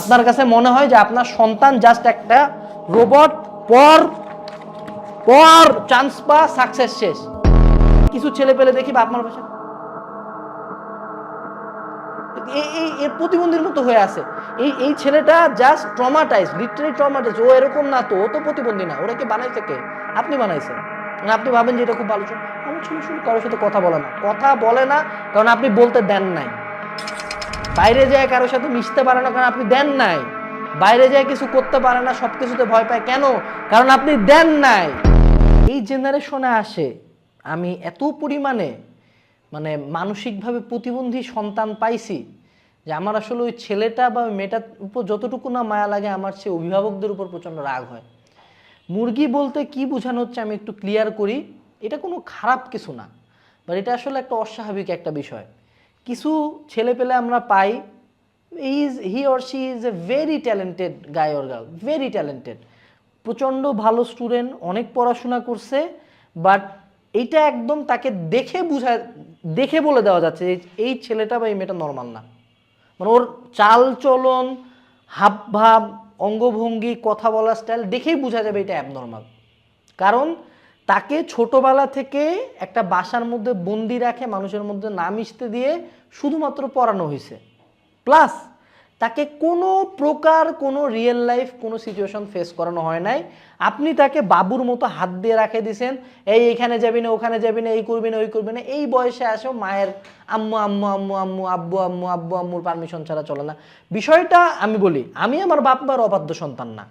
আপনার কাছে মনে হয় যে আপনার সন্তান জাস্ট একটা রোবট পর পর চান্স পা সাকসেস শেষ। কিছু ছেলে পেলে দেখি বাপ মার পাশে এই এর প্রতিবন্ধীর মতো হয়ে আছে। এই এই ছেলেটা জাস্ট ট্রমাটাইজ লিটারালি ট্রমাটাইজ ও এরকম না তো, ও তো প্রতিবন্ধী না। ওরা কি বানাইছে কে? আপনি বানাইছেন মানে আপনি ভাবেন যে এটা খুব ভালো ছিল। আমার ছেলে শুধু কারোর সাথে কথা বলে না। কথা বলে না, কারণ আপনি বলতে দেন নাই। বাইরে যায় কারোর সাথে মিশতে পারে না, কারণ আপনি দেন নাই। বাইরে যায় কিছু করতে পারে না সব কিছুতে ভয় পায়। কেন? কারণ আপনি দেন নাই। এই জেনারেশনে আসে, আমি এত পরিমাণে মানে মানসিকভাবে প্রতিবন্ধী সন্তান পাইছি যে আমার আসলে ওই ছেলেটা বা মেয়েটার উপর যতটুকু না মায়া লাগে, আমার সে অভিভাবকদের উপর প্রচণ্ড রাগ হয়। মুরগি বলতে কি বোঝানো হচ্ছে আমি একটু ক্লিয়ার করি, এটা কোনো খারাপ কিছু না বাট এটা আসলে একটা অস্বাভাবিক একটা বিষয়। কিছু ছেলে পেলে আমরা পাই is he or she is a very talented guy or girl very talented প্রচণ্ড ভালো স্টুডেন্ট অনেক পড়াশোনা করছে বাট এইটা একদম তাকে দেখে বুঝা, দেখে বলে দেওয়া যাচ্ছে এই ছেলেটা বা এই মেয়েটা নর্মাল না। মানে ওর চাল চলন, হাব ভাব, অঙ্গভঙ্গি, কথা বলার স্টাইল দেখেই বোঝা যাবে এটা অ্যাবনর্মাল কারণ তাকে ছোটবেলা থেকে একটা বাসার মধ্যে বন্দি রাখে, মানুষের মধ্যে না মিশতে দিয়ে শুধুমাত্র পড়ানো হয়েছে। প্লাস তাকে কোনো প্রকার কোনো রিয়েল লাইফ কোনো সিচুয়েশন ফেস করানো হয় নাই। আপনি তাকে বাবুর মতো হাত দিয়ে রাখে দিয়েছেন, এই এখানে যাবি না, ওখানে যাবি না, এই করবি না, ওই করবি না। এই বয়সে আসো, মায়ের, আম্মু আম্মু আম্মু আম্মু, আব্বু আম্মু, আব্বু, আম্মুর পারমিশন ছাড়া চলে না। বিষয়টা আমি বলি, আমি আমার বাপ মার অবাধ্য সন্তান না।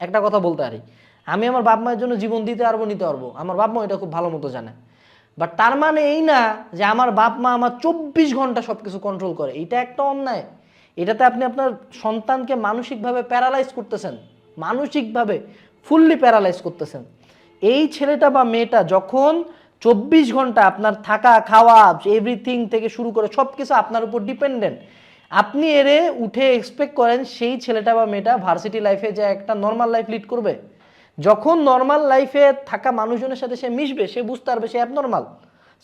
একটা কথা বলতে পারি আমি আমার বাপ মায়ের জন্য জীবন দিতে পারব, নিতে পারব। আমার বাপ মা এটা খুব ভালো মতো জানে। বাট তার মানে এই না যে আমার বাপ মা আমার চব্বিশ ঘণ্টা সব কিছু কন্ট্রোল করে। এটা একটা অন্যায়। এটাতে আপনি আপনার সন্তানকে মানসিকভাবে প্যারালাইজ করতেছেন। মানসিকভাবে ফুললি প্যারালাইজ করতেছেন। এই ছেলেটা বা মেয়েটা যখন চব্বিশ ঘণ্টা আপনার থাকা, খাওয়া এভরিথিং থেকে শুরু করে সব কিছু আপনার উপর ডিপেন্ডেন্ট আপনি এরে উঠে এক্সপেক্ট করেন সেই ছেলেটা বা মেয়েটা ভার্সিটি লাইফে যে একটা নর্মাল লাইফ লিড করবে। যখন নর্মাল লাইফে থাকা মানুষজনের সাথে সে মিশবে, সে বুঝতে পারবে সে অ্যাবনর্মাল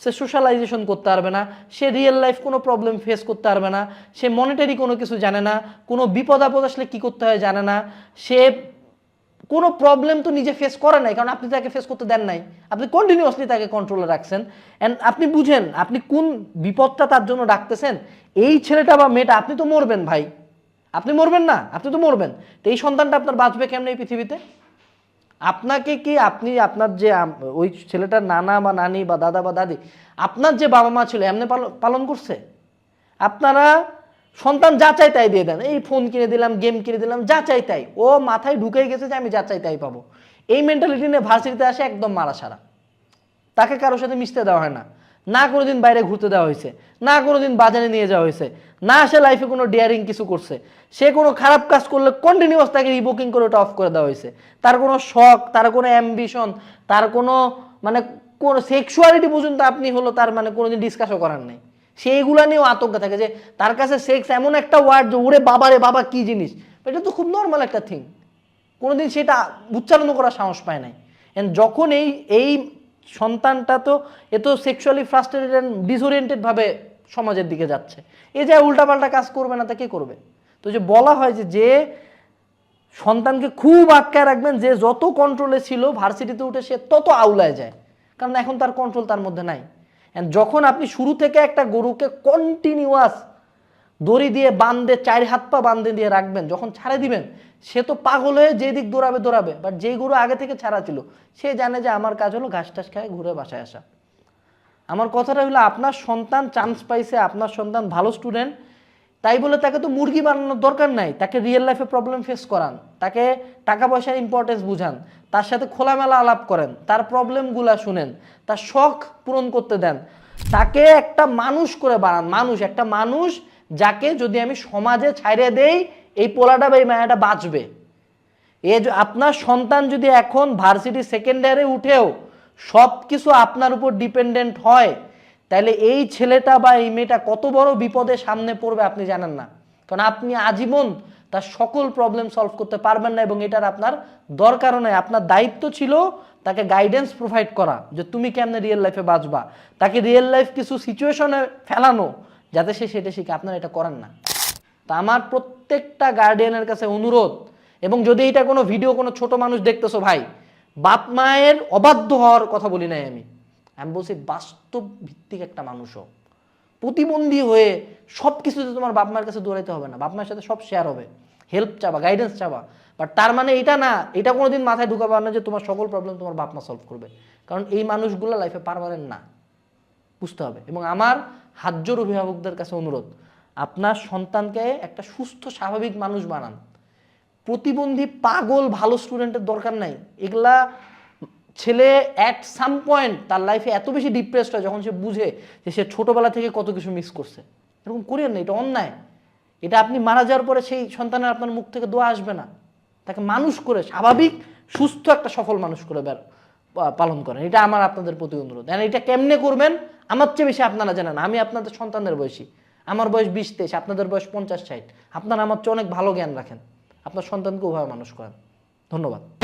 সে সোশ্যালাইজেশন করতে পারবে না, সে রিয়েল লাইফ কোনো প্রবলেম ফেস করতে পারবে না, সে মনিটারি কোনো কিছু জানে না, কোনো বিপদ আপদ আসলে কী করতে হয় জানে না, সে কোনো প্রবলেম তো নিজে ফেস করে নাই, কারণ আপনি তাকে ফেস করতে দেন নাই। আপনি কন্টিনিউয়াসলি তাকে কন্ট্রোলে রাখছেন। অ্যান্ড আপনি বুঝেন, আপনি কোন বিপদটা তার জন্য ডাকতেছেন? এই ছেলেটা বা মেয়েটা, আপনি তো মরবেন ভাই। আপনি মরবেন না, আপনি তো মরবেন। তো এই সন্তানটা আপনার বাঁচবে কেমন এই পৃথিবীতে? আপনাকে কি আপনি আপনার যে ওই ছেলেটার নানা বা নানি বা দাদা বা দাদি, আপনার যে বাবা মা ছিল, এমনি পাল- পালন করছে? আপনারা সন্তান যা চাই তাই দিয়ে দেন। এই ফোন কিনে দিলাম গেম কিনে দিলাম যা চাই তাই। ও মাথায় ঢুকে গেছে যে আমি যা চাই তাই পাবো। এই মেন্টালিটি নিয়ে ভার্সিটিতে আসে একদম মারা সারা তাকে কারোর সাথে মিশতে দেওয়া হয় না। না কোনো দিন বাইরে ঘুরতে দেওয়া হয়েছে, না কোনো দিন বাজারে নিয়ে যাওয়া হয়েছে, না সে লাইফে কোনো ডেয়ারিং কিছু করছে। সে কোনো খারাপ কাজ করলে কন্টিনিউয়াস তাকে রিবুকিং করে ওটা অফ করে দেওয়া হয়েছে। তার কোনো শখ, তার কোনো অ্যাম্বিশন তার কোনো মানে কোন সেক্সুয়ালিটি পর্যন্ত আপনি হলো তার মানে কোনো দিন ডিসকাসও করার নেই। সেইগুলা নিয়েও আতঙ্ক থাকে যে তার কাছে সেক্স এমন একটা ওয়ার্ড যে, ওরে বাবা রে বাবা, কি জিনিস? এটা তো খুব নর্মাল একটা থিং কোনোদিন সেটা উচ্চারণ করার সাহস পায় নাই। যখন এই এই সন্তানটা তো, এ তো সেক্সুয়ালি ফ্রাস্ট্রেটেড অ্যান্ড ডিসওরিয়েন্টেড ভাবে সমাজের দিকে যাচ্ছে। এ যে উল্টাপাল্টা কাজ করবে না, তা কে করবে? তো যে বলা হয় যে যে সন্তানকে খুব আটকায় রাখবেন, যে যত কন্ট্রোলে ছিল ভার্সিটিতে উঠে সে তত আউলায় যায়। কারণ এখন তার কন্ট্রোল তার মধ্যে নাই। And যখন আপনি শুরু থেকে একটা গরুকে কন্টিনিউয়াস দড়ি দিয়ে বান্ধে চার হাত পা বান্ধে দিয়ে রাখবেন, যখন ছাড়ে দিবেন, সে তো পাগল হয়ে যে দিক দৌড়াবে দৌড়াবে। বাট যেই গরু আগে থেকে ছাড়া ছিল, সে জানে যে আমার কাজ হলো ঘাস টাস খায়, ঘুরে বাসায় আসা। আমার কথাটা হলো, আপনার সন্তান চান্স পাইছে, আপনার সন্তান ভালো স্টুডেন্ট তাই বলে তাকে তো মুরগি বানানোর দরকার নাই, তাকে রিয়েল লাইফে প্রবলেম ফেস করান, তাকে টাকা পয়সার ইম্পর্টেন্স বুঝান, তার সাথে খোলামেলা আলাপ করেন, তার প্রবলেমগুলা শুনেন, তার শখ পূরণ করতে দেন। তাকে একটা মানুষ করে বানান, মানুষ, একটা মানুষ যাকে যদি আমি সমাজে ছাইড়ে দেই, এই পোলাটা বা এই মায়াটা বাঁচবে। এ আপনার সন্তান যদি এখন ভার্সিটি সেকেন্ড ইয়ারে উঠেও সব কিছু আপনার উপর ডিপেন্ডেন্ট হয়, তাহলে এই ছেলেটা বা এই মেয়েটা কত বড় বিপদের সামনে পড়বে আপনি জানেন না। কারণ আপনি আজীবন তার সকল প্রবলেম সলভ করতে পারবেন না এবং এটার আপনার দরকারও নাই। আপনার দায়িত্ব ছিল তাকে গাইডেন্স প্রোভাইড করা যে তুমি কেমনে রিয়েল লাইফে বাঁচবা। তাকে রিয়েল লাইফ কিছু সিচুয়েশনে ফেলানো যাতে সে সেটা শিখে। আপনারা এটা করেন না। তা আমার প্রত্যেকটা গার্ডিয়ানের কাছে অনুরোধ, এবং যদি এটা কোনো ভিডিও কোনো ছোট মানুষ দেখতেছো, ভাই, বাপ মায়ের অবাধ্য হওয়ার কথা বলি নাই আমি। আমি বলছি, বাস্তব ভিত্তিক একটা মানুষও। প্রতিবন্ধী হয়ে সব কিছুতে তোমার বাপ মায়ের কাছে দৌড়াইতে হবে না। বাপ মায়ের সাথে সব শেয়ার হবে। হেল্প চাবা গাইডেন্স চাবা। বাট তার মানে এটা না, এটা কোনোদিন মাথায় ঢুকাবা না যে তোমার সকল প্রবলেম তোমার বাপ মা সলভ করবে। কারণ এই মানুষগুলো লাইফে পারমানেন্ট না। বুঝতে হবে। এবং আমার হাজ্যর অভিভাবকদের কাছে অনুরোধ, আপনার সন্তানকে একটা সুস্থ, স্বাভাবিক মানুষ বানান। প্রতিবন্ধী পাগল, ভালো স্টুডেন্টের দরকার নাই। এগুলা ছেলে অ্যাট সাম পয়েন্ট তার লাইফে এত বেশি ডিপ্রেসড হয় যখন সে বুঝে যে সে ছোটোবেলা থেকে কত কিছু মিস করছে। এরকম করিয়েন না, এটা অন্যায়। এটা আপনি মারা যাওয়ার পরে সেই সন্তানের আপনার মুখ থেকে দোয়া আসবে না। তাকে মানুষ করে, স্বাভাবিক, সুস্থ একটা সফল মানুষ করে বের- পা- পালন করেন। এটা আমার আপনাদের প্রতি অনুরোধ। And এটা কেমনে করবেন? আমার চেয়ে বেশি আপনারা জানেন আমি আপনাদের সন্তানদের বয়সী। আমার বয়স বিশ তেইশ, আপনাদের বয়স পঞ্চাশ ষাট। আপনারা আমার চেয়ে অনেক ভালো জ্ঞান রাখেন। আপনার সন্তানকে উভয় মানুষ করেন। ধন্যবাদ।